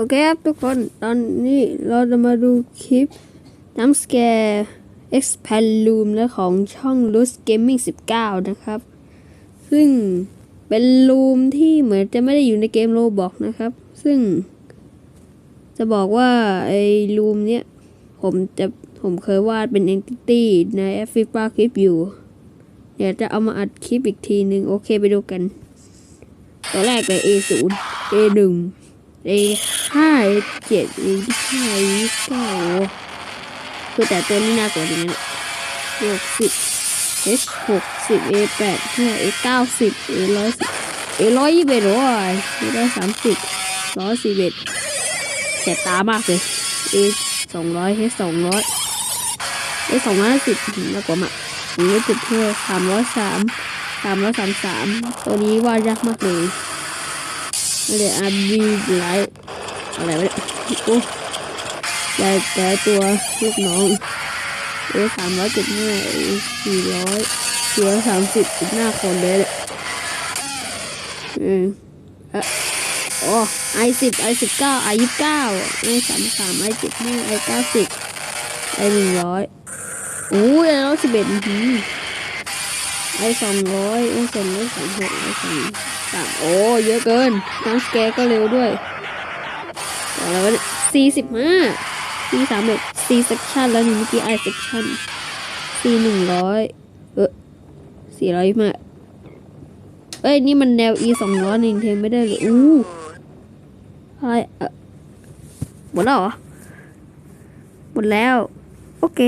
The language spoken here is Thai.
โอเคครับทุกคนตอนนี้เราจะมาดูคลิปน้ำสแกร์ Expand Room และของช่อง Luz Gaming 19 นะครับ ซึ่งเป็นรูมที่เหมือนจะไม่ได้อยู่ในเกมโรบอกนะครับ ซึ่ง จะบอกว่าไอ้รูมเนี้ยผมจะผมเคยวาดเป็น Entity ใน a f r i c a คลิปอยู่ เดี๋ยวจะเอามาอัดคลิปอีกทีหนึ่งโอเคไปดูกันตัวแรกเลย A0 A1 A ห้าเจ็ด A ห้าเก้าคือแต่ตัวนี้น่ากลัวจริงนะหกสิบ H หกสิบ A แปดห้า A เก้าสิบ A ร้อยสิบ A ร้อยยี่สิบเอ็ดโอ้ย A ร้อยสามสิบร้อยสี่สิบเอ็ดแสบตามากเลย A สองร้อย H สองร้อย A สองร้อยสิบน่ากลัวมากอันนี้จุดเพื่อสามร้อยสามสามร้อยสามสามตัวนี้ว่ายากมากเลย ไม่ได้อาบีไลท์อะไรวะเลยโอ้ยายแต่ตัวลูกน้องเอสามร้อยเจ็ดห้าสี่ร้อยสี่ร้อยสามสิบจุดหน้าคนเลยแหละอืมเอะโอ้ไอสิบไอสิบเก้าไอยี่สิบเก้าไอสามสามไอเจ็ดห้าไอเก้าสิบไอหนึ่งร้อยโอ้ยไอร้อยสิบเอ็ดไอสองร้อยไอสองร้อยสามหกไอสอง สามโอ้เยอะเกินทั้งสแกก็เร็วด้วยแล้วสี่สิบห้าสี่สามเอ็ดสี่เซกชันแล้วนี่เมื่อกี้ไอเซกชันสี่หนึ่งร้อยเออสี่ร้อยมาเอ้ยนี่มันแนว e สองร้อยนี่เทมไม่ได้เลยอู้อะไรเออหมดแล้วเหรอ หมดแล้ว โอเค